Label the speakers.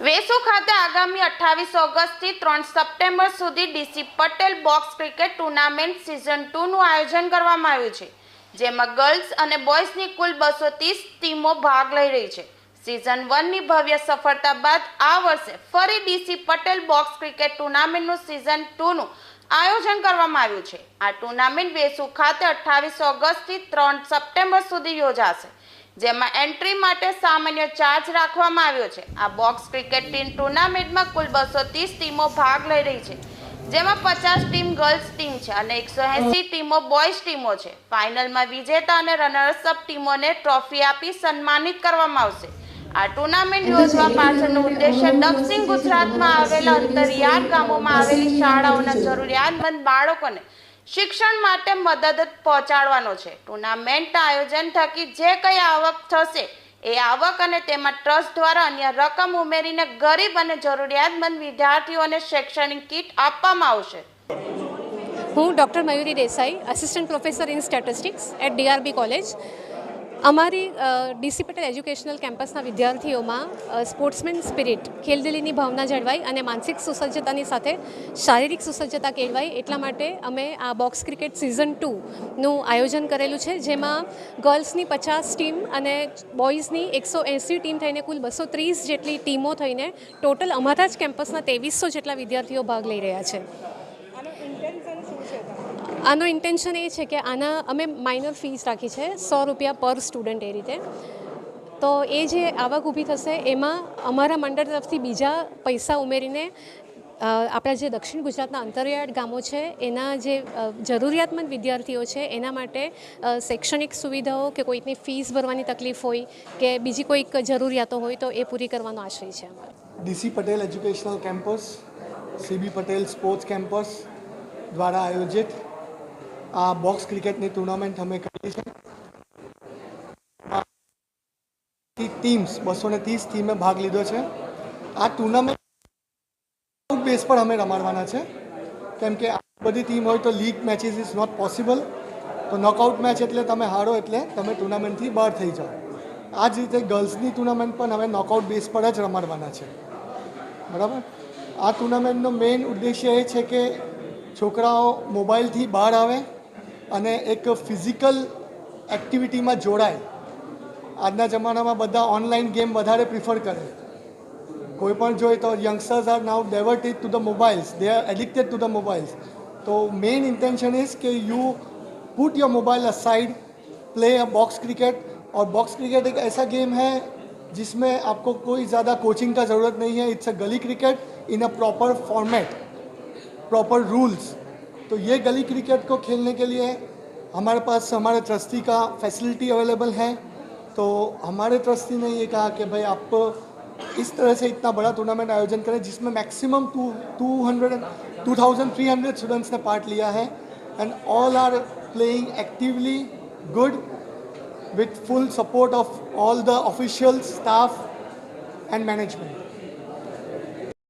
Speaker 1: વેસુ ખાતે આગામી અઠ્ઠાવીસ ઓગસ્ટથી ત્રણ સપ્ટેમ્બર સુધી DC Patel box cricket tournament season ટુનું આયોજન કરવામાં આવ્યું છે, જેમાં ગર્લ્સ અને બોયઝની કુલ બસો ત્રીસ ટીમો ભાગ લઈ રહી છે. સિઝન વનની ભવ્ય સફળતા બાદ આ વર્ષે ફરી ડીસી પટેલ બોક્સ ક્રિકેટ ટુર્નામેન્ટનું સિઝન ટુનું આયોજન કરવામાં આવ્યું છે. આ ટુર્નામેન્ટ વેસુ ખાતે અઠ્ઠાવીસ ઓગસ્ટથી ત્રણ સપ્ટેમ્બર સુધી યોજાશે. જેમાં એન્ટ્રી માટે સામાન્ય ચાર્જ રાખવામાં આવ્યો છે. આ બોક્સ ક્રિકેટ ટીમ ટુર્નામેન્ટમાં કુલ બસો ત્રીસ ટીમો ભાગ લઈ રહી છે. જેમાં પચાસ ટીમ ગર્લ્સ ટીમ છે અને એકસો એંસી ટીમો બોયઝ ટીમો છે. ફાઇનલમાં વિજેતા અને રનર્સઅપ ટીમોને ટ્રોફી આપી સન્માનિત કરવામાં આવશે. આ ટુર્નામેન્ટ યોજવા પાછળનો ઉદ્દેશ્ય દક્ષિણ ગુજરાતમાં આવેલા અંતરિયાળ ગામોમાં આવેલી શાળાઓના જરૂરિયાતમંદ બાળકોને શિક્ષણ માટે મદદ પહોંચાડવાનો છે. ટુર્નામેન્ટ આયોજન થકી જે કંઈ આવક થશે, એ આવક અને તેમાં ટ્રસ્ટ દ્વારા અન્ય રકમ ઉમેરીને ગરીબ અને જરૂરિયાતમંદ વિદ્યાર્થીઓને શૈક્ષણિક કીટ આપવામાં આવશે.
Speaker 2: હું doctor Mayuri Desai assistant professor in statistics at DRB college અમારી ડીસી પટેલ એજ્યુકેશનલ કેમ્પસના વિદ્યાર્થીઓમાં સ્પોર્ટ્સમેન સ્પિરિટ ખેલદિલીની ભાવના જળવાય અને માનસિક સુસજ્જતાની સાથે શારીરિક સુસજ્જતા કેળવાય એટલા માટે અમે આ બોક્સ ક્રિકેટ સિઝન ટુનું આયોજન કરેલું છે, જેમાં ગર્લ્સની પચાસ ટીમ અને બોયઝની એકસો એંસી ટીમ થઈને કુલ બસો ત્રીસ જેટલી ટીમો થઈને ટોટલ અમારા જ કેમ્પસના ત્રેવીસો જેટલા વિદ્યાર્થીઓ ભાગ લઈ રહ્યા છે. આનો ઇન્ટેન્શન એ છે કે આના અમે માઇનર ફીસ રાખી છે, સો રૂપિયા પર સ્ટુડન્ટ એ રીતે. તો એ જે આવક ઊભી થશે, એમાં અમારા મંડળ તરફથી બીજા પૈસા ઉમેરીને આપણા જે દક્ષિણ ગુજરાતના અંતરિયાળ ગામો છે, એના જે જરૂરિયાતમંદ વિદ્યાર્થીઓ છે, એના માટે શૈક્ષણિક સુવિધાઓ કે કોઈકની ફીસ ભરવાની તકલીફ હોય કે બીજી કોઈક જરૂરિયાતો હોય તો એ પૂરી કરવાનો આશય છે
Speaker 3: DC Patel educational campus, CB Patel sports campus દ્વારા આયોજિત આ બોક્સ ક્રિકેટની ટુર્નામેન્ટ અમે કરી છે. ટીમ્સ, બસો ને ત્રીસ ટીમે ભાગ લીધો છે. આ ટુર્નામેન્ટ બેઝ પર અમે રમાડવાના છે. કેમ કે બધી ટીમ હોય તો league matches is not possible. તો નોકઆઉટ મેચ એટલે તમે હારો એટલે તમે ટુર્નામેન્ટથી બહાર થઈ જાઓ. આ જ રીતે ગર્લ્સની ટુર્નામેન્ટ પણ હવે નોકઆઉટ બેઝ પર જ રમાડવાના છે. બરાબર? આ ટુર્નામેન્ટનો મેઇન ઉદ્દેશ્ય એ છે કે છોકરાઓ મોબાઈલથી બહાર આવે અને એક ફિઝિકલ એક્ટિવિટીમાં જોડાય આજના જમાનામાં બધા ઓનલાઈન ગેમ વધારે પ્રિફર કરે કોઈ પણ જોઈએ તો youngsters are now diverted to the mobiles they are addicted to the mobiles તો मेन इंटेंशन इज़ कि you put your mobile aside play a box cricket और बॉक्स क्रिकेट एक ऐसा गेम है जिसमें आपको कोई ज़्यादा कोचिंग का ज़रूरत नहीं है it's a gully cricket in a proper format proper rules तो ये गली क्रिकेट को खेलने के लिए हमारे पास हमारे ट्रस्टी का फैसिलिटी अवेलेबल है तो हमारे ट्रस्टी ने ये कहा कि भाई आप इस तरह से इतना बड़ा टूर्नामेंट आयोजन करें जिसमें maximum two two hundred two thousand three hundred students ने पार्ट लिया है and all are playing actively good with full support of all the official staff and management.